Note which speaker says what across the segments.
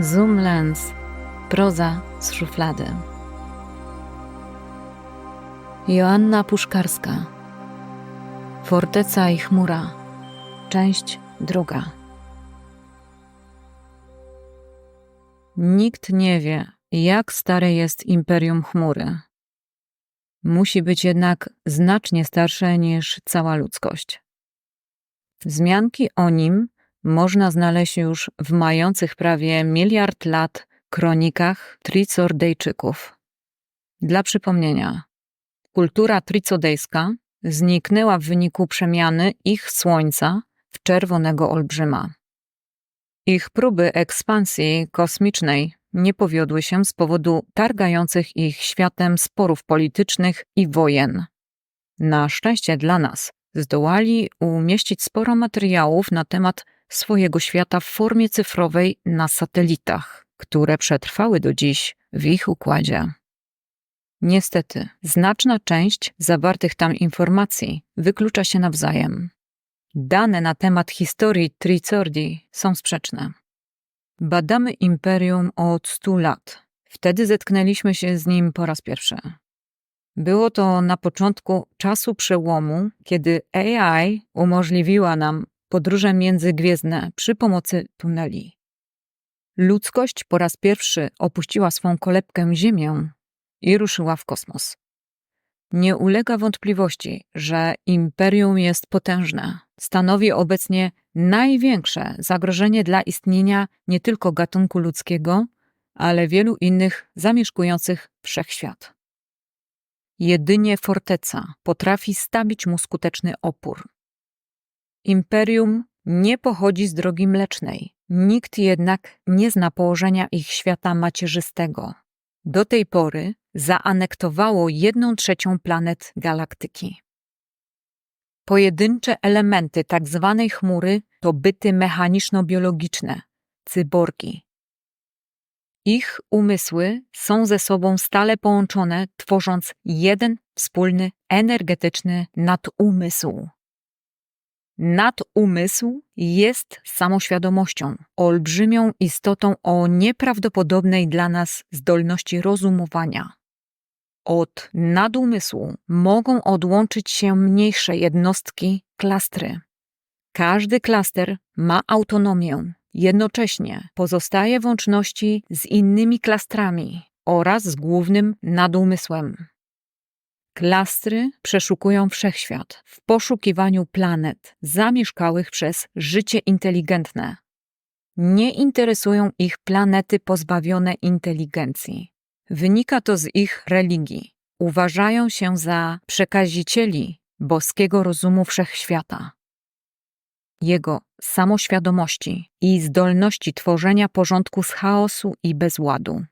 Speaker 1: Zoom Lens. Proza z szuflady. Joanna Puszkarska. Forteca i chmura. Część druga. Nikt nie wie, jak stare jest Imperium Chmury. Musi być jednak znacznie starsze niż cała ludzkość. Wzmianki o nim można znaleźć już w mających prawie miliard lat kronikach Tricordejczyków. Dla przypomnienia, kultura tricodejska zniknęła w wyniku przemiany ich słońca w czerwonego olbrzyma. Ich próby ekspansji kosmicznej nie powiodły się z powodu targających ich światem sporów politycznych i wojen. Na szczęście dla nas zdołali umieścić sporo materiałów na temat swojego świata w formie cyfrowej na satelitach, które przetrwały do dziś w ich układzie. Niestety, znaczna część zawartych tam informacji wyklucza się nawzajem. Dane na temat historii Tricordi są sprzeczne. Badamy imperium od stu lat. Wtedy zetknęliśmy się z nim po raz pierwszy. Było to na początku czasu przełomu, kiedy AI umożliwiła nam podróże międzygwiezdne przy pomocy tuneli. Ludzkość po raz pierwszy opuściła swą kolebkę Ziemię i ruszyła w kosmos. Nie ulega wątpliwości, że imperium jest potężne. Stanowi obecnie największe zagrożenie dla istnienia nie tylko gatunku ludzkiego, ale wielu innych zamieszkujących wszechświat. Jedynie forteca potrafi stawić mu skuteczny opór. Imperium nie pochodzi z drogi mlecznej. Nikt jednak nie zna położenia ich świata macierzystego. Do tej pory zaanektowało jedną trzecią planet galaktyki. Pojedyncze elementy tzw. Tak chmury to byty mechaniczno-biologiczne, cyborgi. Ich umysły są ze sobą stale połączone, tworząc jeden wspólny energetyczny nadumysł. Nadumysł jest samoświadomością, olbrzymią istotą o nieprawdopodobnej dla nas zdolności rozumowania. Od nadumysłu mogą odłączyć się mniejsze jednostki, klastry. Każdy klaster ma autonomię, jednocześnie pozostaje w łączności z innymi klastrami oraz z głównym nadumysłem. Klastry przeszukują wszechświat w poszukiwaniu planet zamieszkałych przez życie inteligentne. Nie interesują ich planety pozbawione inteligencji. Wynika to z ich religii. Uważają się za przekazicieli boskiego rozumu wszechświata. Jego samoświadomości i zdolności tworzenia porządku z chaosu i bezładu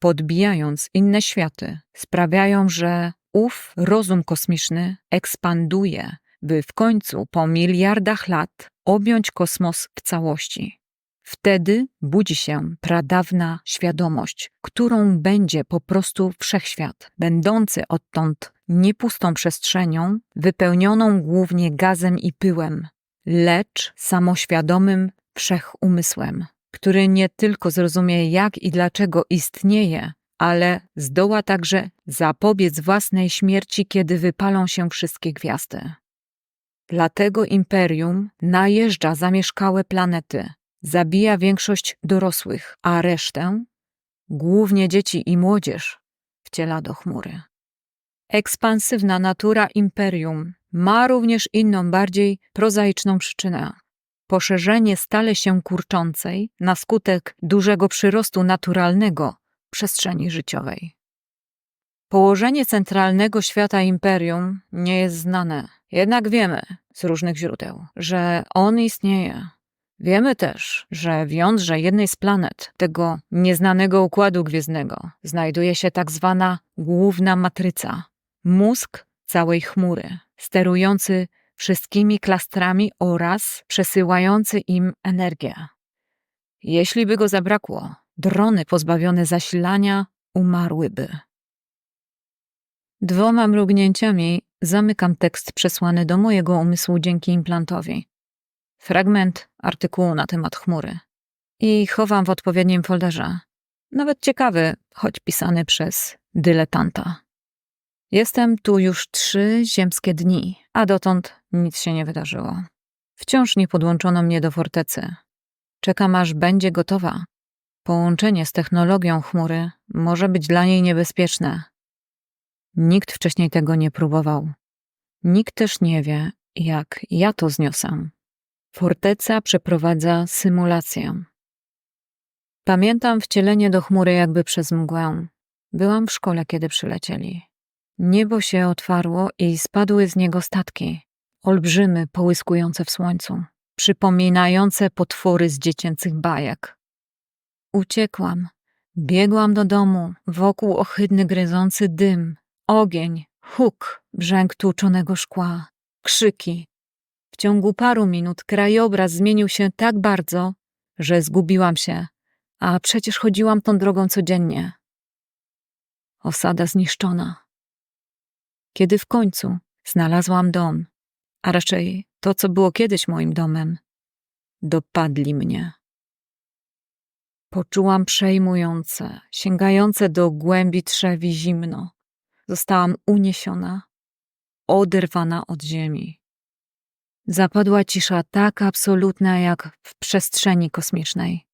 Speaker 1: podbijając inne światy, sprawiają, że ów rozum kosmiczny ekspanduje, by w końcu po miliardach lat objąć kosmos w całości. Wtedy budzi się pradawna świadomość, którą będzie po prostu wszechświat, będący odtąd niepustą przestrzenią, wypełnioną głównie gazem i pyłem, lecz samoświadomym wszechumysłem który nie tylko zrozumie, jak i dlaczego istnieje, ale zdoła także zapobiec własnej śmierci, kiedy wypalą się wszystkie gwiazdy. Dlatego imperium najeżdża zamieszkałe planety, zabija większość dorosłych, a resztę, głównie dzieci i młodzież, wciela do chmury. Ekspansywna natura imperium ma również inną, bardziej prozaiczną przyczynę poszerzenie stale się kurczącej na skutek dużego przyrostu naturalnego przestrzeni życiowej. Położenie centralnego świata imperium nie jest znane, jednak wiemy z różnych źródeł, że on istnieje. Wiemy też, że w jądrze jednej z planet tego nieznanego układu gwiezdnego znajduje się tak zwana główna matryca, mózg całej chmury, sterujący wszystkimi klastrami oraz przesyłający im energię. Jeśli by go zabrakło, drony pozbawione zasilania umarłyby. Dwoma mrugnięciami zamykam tekst przesłany do mojego umysłu dzięki implantowi. Fragment artykułu na temat chmury. i chowam w odpowiednim folderze. Nawet ciekawy, choć pisany przez dyletanta. Jestem tu już trzy ziemskie dni, a dotąd nic się nie wydarzyło. Wciąż nie podłączono mnie do fortecy. Czekam aż będzie gotowa. Połączenie z technologią chmury może być dla niej niebezpieczne. Nikt wcześniej tego nie próbował. Nikt też nie wie, jak ja to zniosę. Forteca przeprowadza symulację. Pamiętam wcielenie do chmury jakby przez mgłę. Byłam w szkole, kiedy przylecieli. Niebo się otwarło i spadły z niego statki. Olbrzymy, połyskujące w słońcu, przypominające potwory z dziecięcych bajek. Uciekłam. Biegłam do domu, wokół ohydny gryzący dym, ogień, huk, brzęk tłuczonego szkła, krzyki. W ciągu paru minut krajobraz zmienił się tak bardzo, że zgubiłam się, a przecież chodziłam tą drogą codziennie. Osada zniszczona. Kiedy w końcu znalazłam dom, a raczej to, co było kiedyś moim domem, dopadli mnie. Poczułam przejmujące, sięgające do głębi trzewi zimno. Zostałam uniesiona, oderwana od ziemi. Zapadła cisza tak absolutna jak w przestrzeni kosmicznej,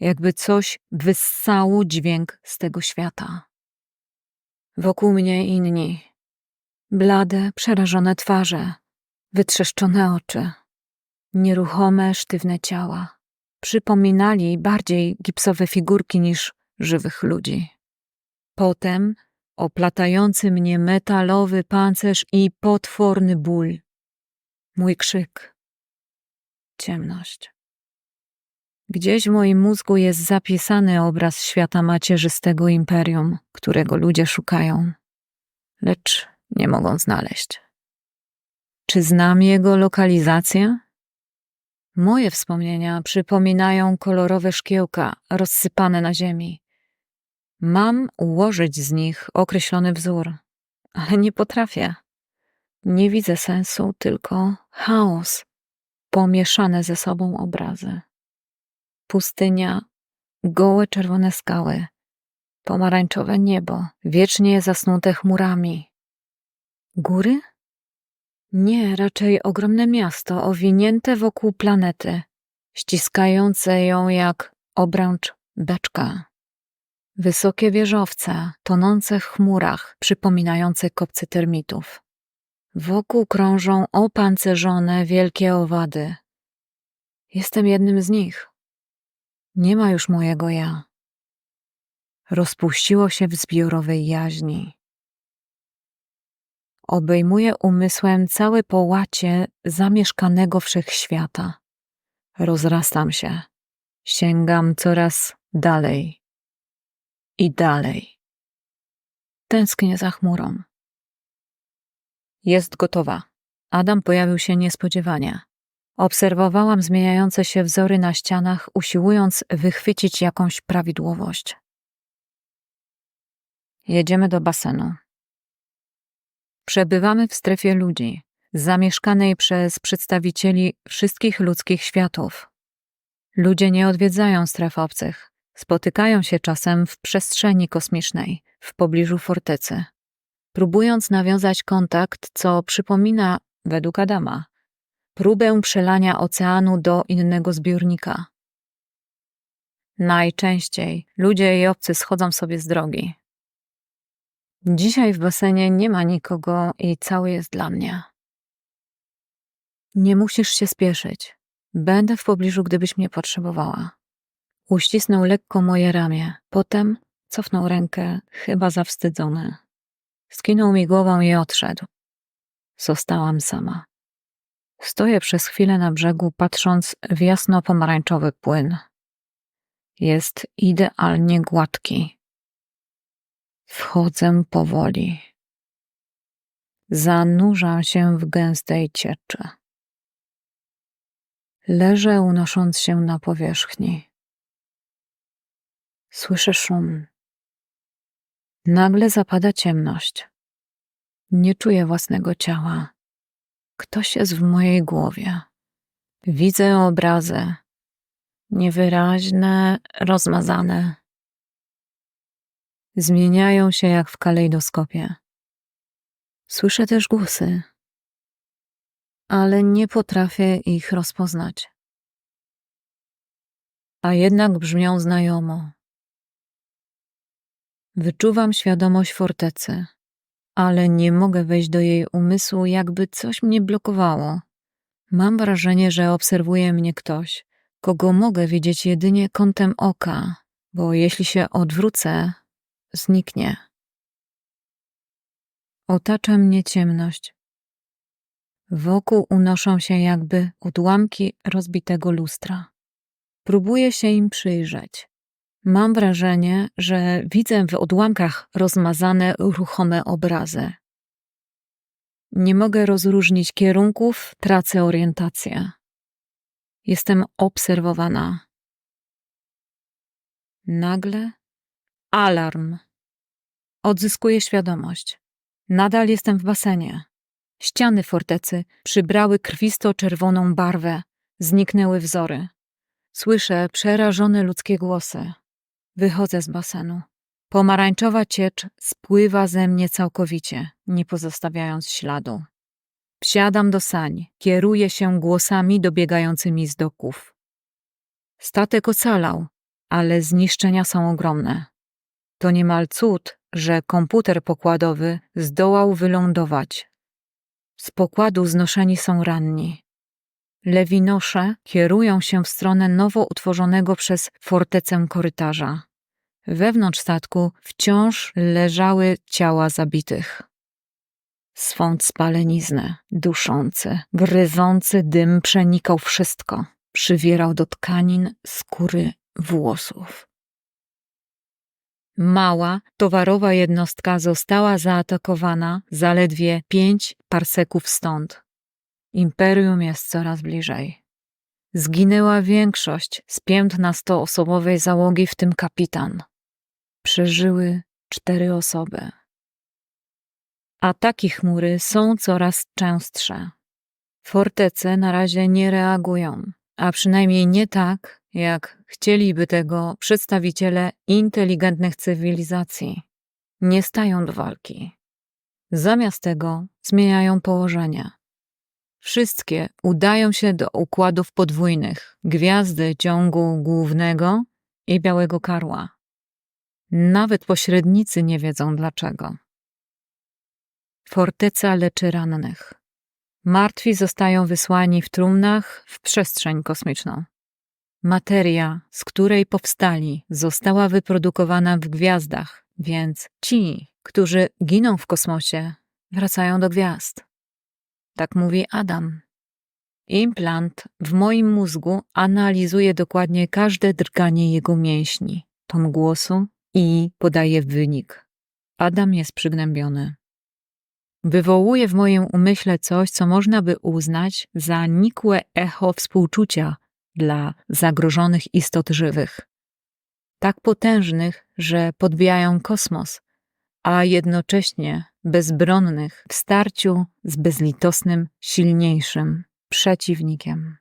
Speaker 1: jakby coś wyssało dźwięk z tego świata. Wokół mnie inni, blade, przerażone twarze, wytrzeszczone oczy, nieruchome, sztywne ciała. Przypominali bardziej gipsowe figurki niż żywych ludzi. Potem oplatający mnie metalowy pancerz i potworny ból. Mój krzyk. Ciemność. Gdzieś w moim mózgu jest zapisany obraz świata macierzystego imperium, którego ludzie szukają, lecz nie mogą znaleźć. Czy znam jego lokalizację? Moje wspomnienia przypominają kolorowe szkiełka rozsypane na ziemi. Mam ułożyć z nich określony wzór, ale nie potrafię. Nie widzę sensu, tylko chaos, pomieszane ze sobą obrazy. Pustynia, gołe czerwone skały, pomarańczowe niebo, wiecznie zasnute chmurami. Góry? Nie, raczej ogromne miasto owinięte wokół planety, ściskające ją jak obręcz beczka. Wysokie wieżowce, tonące w chmurach, przypominające kopce termitów. Wokół krążą opancerzone wielkie owady. Jestem jednym z nich. Nie ma już mojego ja. Rozpuściło się w zbiorowej jaźni. Obejmuje umysłem całe połacie zamieszkanego wszechświata. Rozrastam się, sięgam coraz dalej i dalej. Tęsknię za chmurą. Jest gotowa. Adam pojawił się niespodziewanie. Obserwowałam zmieniające się wzory na ścianach, usiłując wychwycić jakąś prawidłowość. Jedziemy do basenu. Przebywamy w strefie ludzi, zamieszkanej przez przedstawicieli wszystkich ludzkich światów. Ludzie nie odwiedzają stref obcych, spotykają się czasem w przestrzeni kosmicznej, w pobliżu fortecy, próbując nawiązać kontakt, co przypomina, według Adama, próbę przelania oceanu do innego zbiornika. Najczęściej ludzie i obcy schodzą sobie z drogi, Dzisiaj w basenie nie ma nikogo i cały jest dla mnie. Nie musisz się spieszyć. Będę w pobliżu, gdybyś mnie potrzebowała. Uścisnął lekko moje ramię, potem cofnął rękę, chyba zawstydzony. Skinął mi głową i odszedł. Zostałam sama. Stoję przez chwilę na brzegu, patrząc w jasno-pomarańczowy płyn. Jest idealnie gładki, Wchodzę powoli. Zanurzam się w gęstej cieczy. Leżę unosząc się na powierzchni. Słyszę szum. Nagle zapada ciemność. Nie czuję własnego ciała. Ktoś jest w mojej głowie. Widzę obrazy. niewyraźne, rozmazane. Zmieniają się jak w kalejdoskopie. Słyszę też głosy, ale nie potrafię ich rozpoznać. A jednak brzmią znajomo. Wyczuwam świadomość fortecy, ale nie mogę wejść do jej umysłu, jakby coś mnie blokowało. Mam wrażenie, że obserwuje mnie ktoś, kogo mogę widzieć jedynie kątem oka, bo jeśli się odwrócę, zniknie. Otacza mnie ciemność. Wokół unoszą się jakby odłamki rozbitego lustra. Próbuję się im przyjrzeć. Mam wrażenie, że widzę w odłamkach rozmazane, ruchome obrazy. Nie mogę rozróżnić kierunków, tracę orientację. Jestem obserwowana. Nagle alarm. Odzyskuję świadomość. Nadal jestem w basenie. Ściany fortecy przybrały krwisto-czerwoną barwę, zniknęły wzory. Słyszę przerażone ludzkie głosy. Wychodzę z basenu. Pomarańczowa ciecz spływa ze mnie całkowicie, nie pozostawiając śladu. Wsiadam do sań, kieruję się głosami dobiegającymi z doków. Statek ocalał, ale zniszczenia są ogromne. To niemal cud, że komputer pokładowy zdołał wylądować. Z pokładu znoszeni są ranni. Lewinosze kierują się w stronę nowo utworzonego przez fortecę korytarza. Wewnątrz statku wciąż leżały ciała zabitych. Swąd spalenizny, duszący, gryzący dym przenikał wszystko, przywierał do tkanin, skóry, włosów. Mała, towarowa jednostka została zaatakowana zaledwie pięć parseków stąd. Imperium jest coraz bliżej. Zginęła większość z piętnastoosobowej załogi, w tym kapitan. Przeżyły cztery osoby. Ataki chmury są coraz częstsze. Fortece na razie nie reagują, a przynajmniej nie tak, jak chcieliby tego przedstawiciele inteligentnych cywilizacji. Nie stają do walki. Zamiast tego zmieniają położenie. Wszystkie udają się do układów podwójnych, gwiazdy ciągu głównego i białego karła. Nawet pośrednicy nie wiedzą dlaczego. Forteca leczy rannych. Martwi zostają wysłani w trumnach w przestrzeń kosmiczną. Materia, z której powstali, została wyprodukowana w gwiazdach, więc ci, którzy giną w kosmosie, wracają do gwiazd. Tak mówi Adam. Implant w moim mózgu analizuje dokładnie każde drganie jego mięśni, ton głosu i podaje wynik. Adam jest przygnębiony. Wywołuje w moim umyśle coś, co można by uznać za nikłe echo współczucia dla zagrożonych istot żywych. Tak potężnych, że podbijają kosmos, a jednocześnie bezbronnych w starciu z bezlitosnym, silniejszym przeciwnikiem.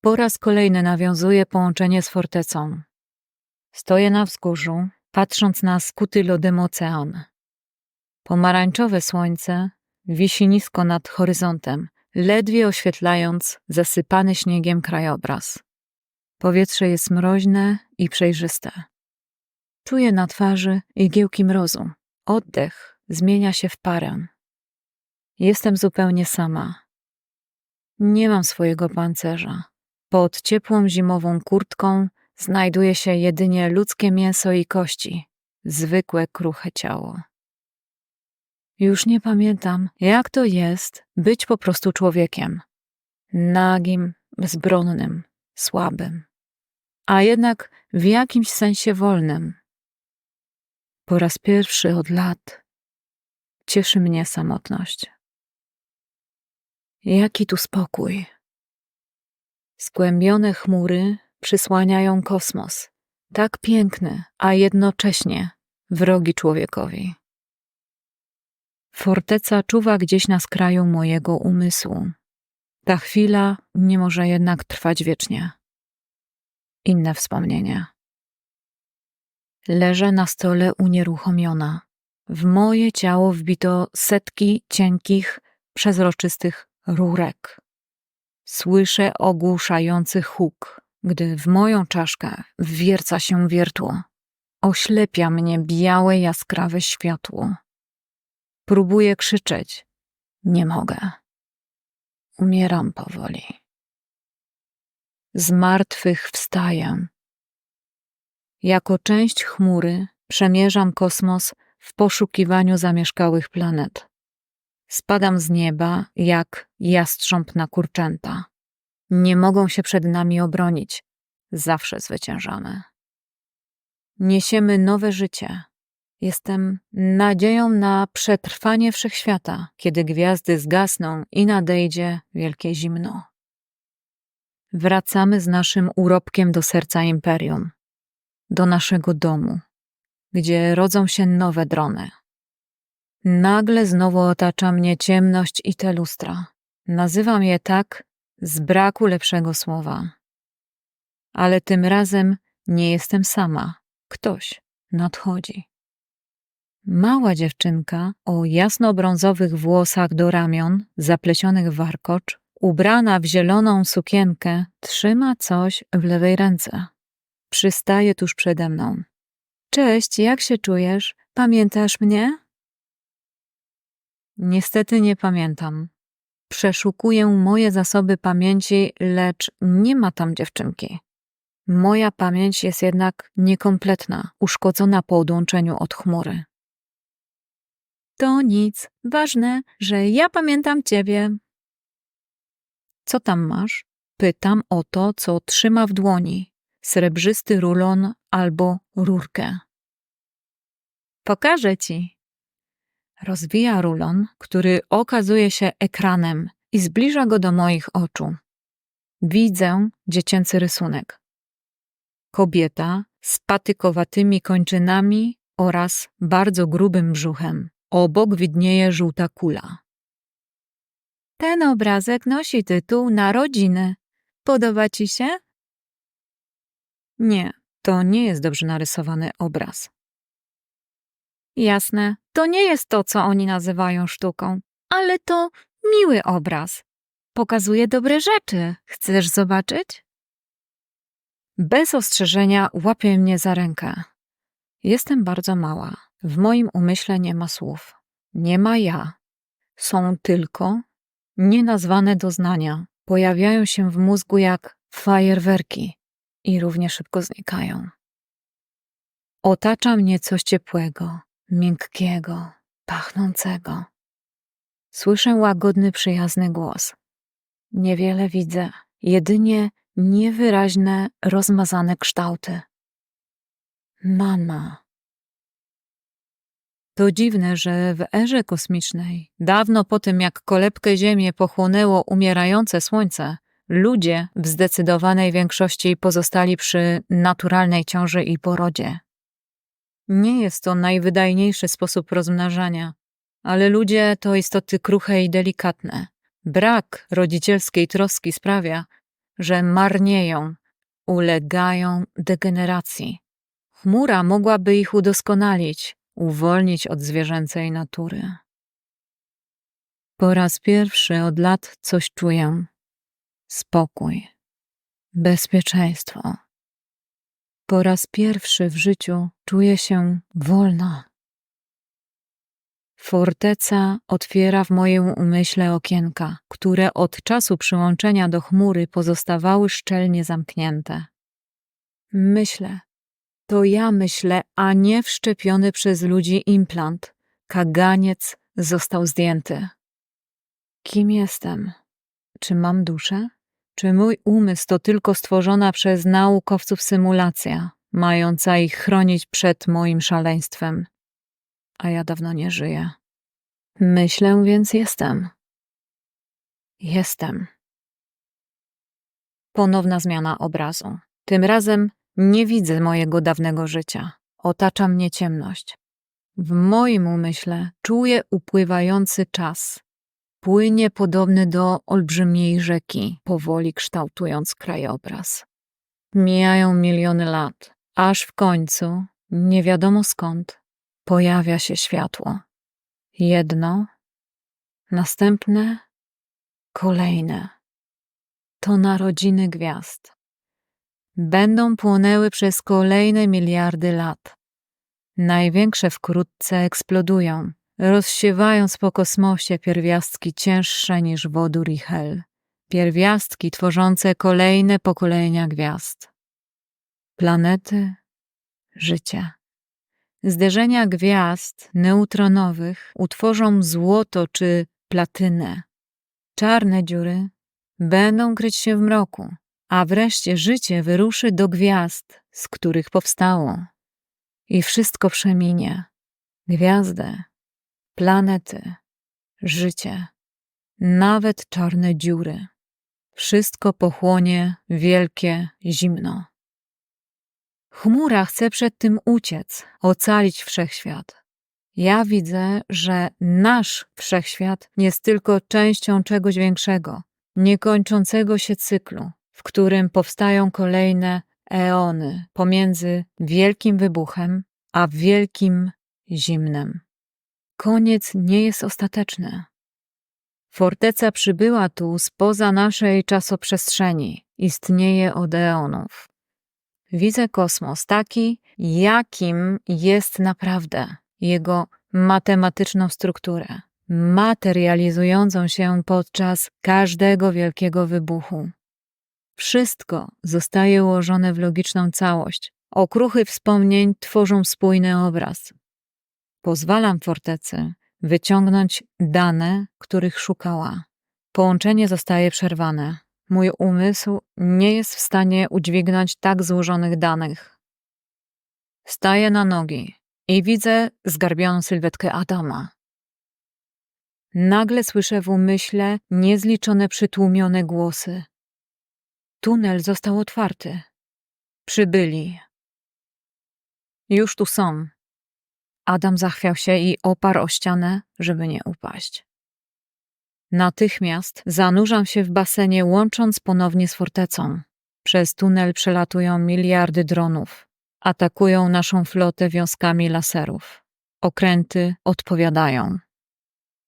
Speaker 1: Po raz kolejny nawiązuje połączenie z fortecą. Stoję na wzgórzu, patrząc na skuty lodem ocean. Pomarańczowe słońce wisi nisko nad horyzontem, ledwie oświetlając zasypany śniegiem krajobraz. Powietrze jest mroźne i przejrzyste. Czuję na twarzy igiełki mrozu. Oddech zmienia się w parę. Jestem zupełnie sama. Nie mam swojego pancerza. Pod ciepłą zimową kurtką znajduje się jedynie ludzkie mięso i kości, zwykłe kruche ciało. Już nie pamiętam, jak to jest być po prostu człowiekiem. Nagim, bezbronnym, słabym, a jednak w jakimś sensie wolnym. Po raz pierwszy od lat cieszy mnie samotność. Jaki tu spokój. Skłębione chmury przysłaniają kosmos, tak piękny, a jednocześnie wrogi człowiekowi. Forteca czuwa gdzieś na skraju mojego umysłu. Ta chwila nie może jednak trwać wiecznie. inne wspomnienie. Leżę na stole unieruchomiona. W moje ciało wbito setki cienkich, przezroczystych rurek. Słyszę ogłuszający huk, gdy w moją czaszkę wwierca się wiertło. Oślepia mnie białe, jaskrawe światło. Próbuję krzyczeć. Nie mogę. Umieram powoli. Z martwych wstaję. Jako część chmury przemierzam kosmos w poszukiwaniu zamieszkałych planet. Spadam z nieba jak jastrząb na kurczęta. Nie mogą się przed nami obronić. Zawsze zwyciężamy. Niesiemy nowe życie. Jestem nadzieją na przetrwanie wszechświata, kiedy gwiazdy zgasną i nadejdzie wielkie zimno. Wracamy z naszym urobkiem do serca imperium, do naszego domu, gdzie rodzą się nowe drony. Nagle znowu otacza mnie ciemność i te lustra. Nazywam je tak z braku lepszego słowa. Ale tym razem nie jestem sama. Ktoś nadchodzi. Mała dziewczynka o jasnobrązowych włosach do ramion, zaplecionych w warkocz, ubrana w zieloną sukienkę, trzyma coś w lewej ręce. Przystaje tuż przede mną. Cześć, jak się czujesz? Pamiętasz mnie? Niestety nie pamiętam. Przeszukuję moje zasoby pamięci, lecz nie ma tam dziewczynki. Moja pamięć jest jednak niekompletna, uszkodzona po odłączeniu od chmury. To nic. Ważne, że ja pamiętam ciebie. Co tam masz? Pytam o to, co trzyma w dłoni. Srebrzysty rulon albo rurkę. Pokażę ci. Rozwija rulon, który okazuje się ekranem i zbliża go do moich oczu. Widzę dziecięcy rysunek. Kobieta z patykowatymi kończynami oraz bardzo grubym brzuchem. Obok widnieje żółta kula. Ten obrazek nosi tytuł Narodziny. Podoba ci się? Nie, to nie jest dobrze narysowany obraz. Jasne, to nie jest to, co oni nazywają sztuką, ale to miły obraz. Pokazuje dobre rzeczy. Chcesz zobaczyć? Bez ostrzeżenia łapie mnie za rękę. Jestem bardzo mała. W moim umyśle nie ma słów. Nie ma ja. Są tylko nienazwane doznania. Pojawiają się w mózgu jak fajerwerki i równie szybko znikają. Otacza mnie coś ciepłego, miękkiego, pachnącego. Słyszę łagodny, przyjazny głos. Niewiele widzę, jedynie niewyraźne, rozmazane kształty. Mama. To dziwne, że w erze kosmicznej, dawno po tym jak kolebkę Ziemię pochłonęło umierające Słońce, ludzie w zdecydowanej większości pozostali przy naturalnej ciąży i porodzie. Nie jest to najwydajniejszy sposób rozmnażania, ale ludzie to istoty kruche i delikatne. Brak rodzicielskiej troski sprawia, że marnieją, ulegają degeneracji. Chmura mogłaby ich udoskonalić, uwolnić od zwierzęcej natury. Po raz pierwszy od lat coś czuję. Spokój, bezpieczeństwo. Po raz pierwszy w życiu czuję się wolna. Forteca otwiera w moim umyśle okienka, które od czasu przyłączenia do chmury pozostawały szczelnie zamknięte. Myślę, to ja myślę, a nie wszczepiony przez ludzi implant. Kaganiec został zdjęty. Kim jestem? Czy mam duszę? Czy mój umysł to tylko stworzona przez naukowców symulacja, mająca ich chronić przed moim szaleństwem? A ja dawno nie żyję. Myślę, więc jestem. Jestem. Ponowna zmiana obrazu. Tym razem nie widzę mojego dawnego życia. Otacza mnie ciemność. W moim umyśle czuję upływający czas. Płynie podobny do olbrzymiej rzeki, powoli kształtując krajobraz. Mijają miliony lat, aż w końcu, nie wiadomo skąd, pojawia się światło. Jedno, następne, kolejne. To narodziny gwiazd. Będą płonęły przez kolejne miliardy lat. Największe wkrótce eksplodują, rozsiewając po kosmosie pierwiastki cięższe niż wodór i hel. Pierwiastki tworzące kolejne pokolenia gwiazd. Planety, życie. Zderzenia gwiazd neutronowych utworzą złoto czy platynę. Czarne dziury będą kryć się w mroku, a wreszcie życie wyruszy do gwiazd, z których powstało. I wszystko przeminie. Gwiazdy, planety, życie, nawet czarne dziury. Wszystko pochłonie wielkie zimno. Chmura chce przed tym uciec, ocalić wszechświat. Ja widzę, że nasz wszechświat jest tylko częścią czegoś większego, niekończącego się cyklu, w którym powstają kolejne eony pomiędzy wielkim wybuchem a wielkim zimnem. Koniec nie jest ostateczny. Forteca przybyła tu spoza naszej czasoprzestrzeni, istnieje od eonów. Widzę kosmos taki, jakim jest naprawdę, jego matematyczną strukturę, materializującą się podczas każdego wielkiego wybuchu. Wszystko zostaje ułożone w logiczną całość. Okruchy wspomnień tworzą spójny obraz. Pozwalam fortecy wyciągnąć dane, których szukała. Połączenie zostaje przerwane. Mój umysł nie jest w stanie udźwignąć tak złożonych danych. Staję na nogi i widzę zgarbioną sylwetkę Adama. Nagle słyszę w umyśle niezliczone przytłumione głosy. Tunel został otwarty. Przybyli. Już tu są. Adam zachwiał się i oparł o ścianę, żeby nie upaść. Natychmiast zanurzam się w basenie, łącząc ponownie z fortecą. Przez tunel przelatują miliardy dronów. Atakują naszą flotę wiązkami laserów. Okręty odpowiadają.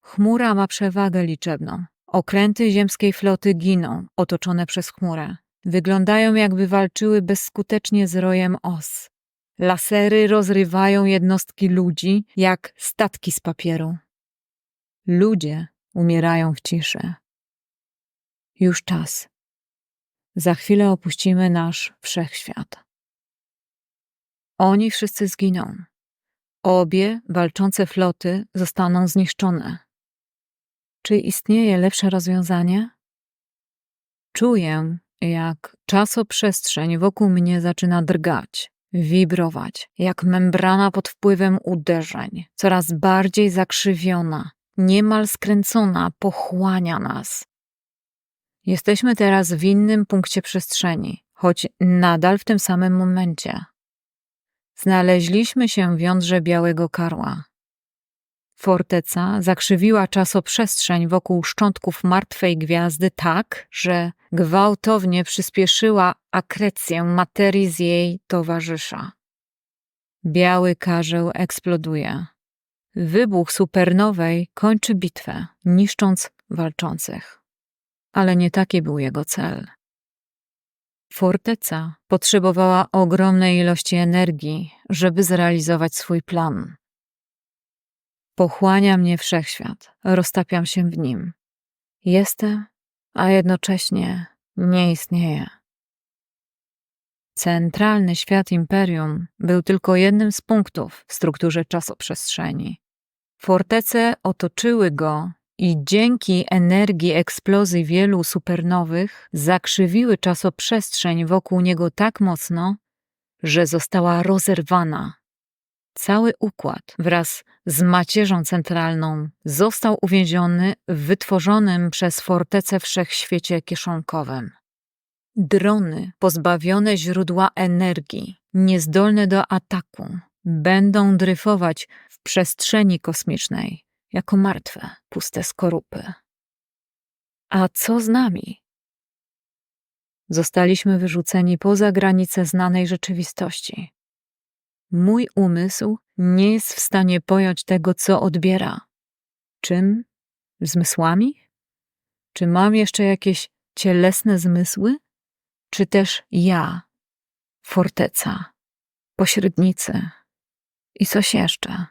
Speaker 1: Chmura ma przewagę liczebną. Okręty ziemskiej floty giną, otoczone przez chmurę. Wyglądają jakby walczyły bezskutecznie z rojem os. Lasery rozrywają jednostki ludzi jak statki z papieru. Ludzie umierają w ciszy. Już czas. Za chwilę opuścimy nasz wszechświat. Oni wszyscy zginą. Obie walczące floty zostaną zniszczone. Czy istnieje lepsze rozwiązanie? Czuję, jak czasoprzestrzeń wokół mnie zaczyna drgać, wibrować, jak membrana pod wpływem uderzeń, coraz bardziej zakrzywiona, niemal skręcona, pochłania nas. Jesteśmy teraz w innym punkcie przestrzeni, choć nadal w tym samym momencie. Znaleźliśmy się w jądrze białego karła. Forteca zakrzywiła czasoprzestrzeń wokół szczątków martwej gwiazdy tak, że gwałtownie przyspieszyła akrecję materii z jej towarzysza. Biały karzeł eksploduje. Wybuch supernowej kończy bitwę, niszcząc walczących. Ale nie taki był jego cel. Forteca potrzebowała ogromnej ilości energii, żeby zrealizować swój plan. Pochłania mnie wszechświat, roztapiam się w nim. Jestem, a jednocześnie nie istnieję. Centralny świat imperium był tylko jednym z punktów w strukturze czasoprzestrzeni. Fortece otoczyły go i dzięki energii eksplozji wielu supernowych zakrzywiły czasoprzestrzeń wokół niego tak mocno, że została rozerwana. Cały układ wraz z macierzą centralną został uwięziony w wytworzonym przez fortecę wszechświecie kieszonkowym. Drony pozbawione źródła energii, niezdolne do ataku, będą dryfować w przestrzeni kosmicznej jako martwe, puste skorupy. A co z nami? Zostaliśmy wyrzuceni poza granice znanej rzeczywistości. Mój umysł nie jest w stanie pojąć tego, co odbiera. Czym? Zmysłami? Czy mam jeszcze jakieś cielesne zmysły? Czy też ja, forteca, pośrednicy i coś jeszcze?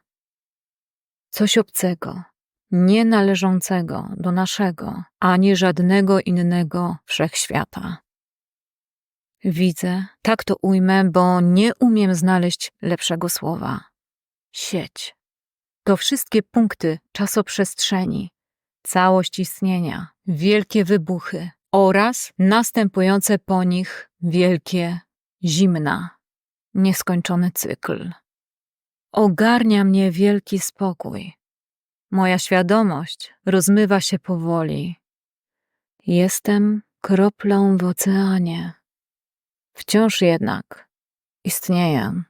Speaker 1: Coś obcego, nie należącego do naszego ani żadnego innego wszechświata. Widzę, tak to ujmę, bo nie umiem znaleźć lepszego słowa. Sieć. To wszystkie punkty czasoprzestrzeni, całość istnienia, wielkie wybuchy oraz następujące po nich wielkie zimna, nieskończony cykl. Ogarnia mnie wielki spokój. Moja świadomość rozmywa się powoli. Jestem kroplą w oceanie. Wciąż jednak istnieję.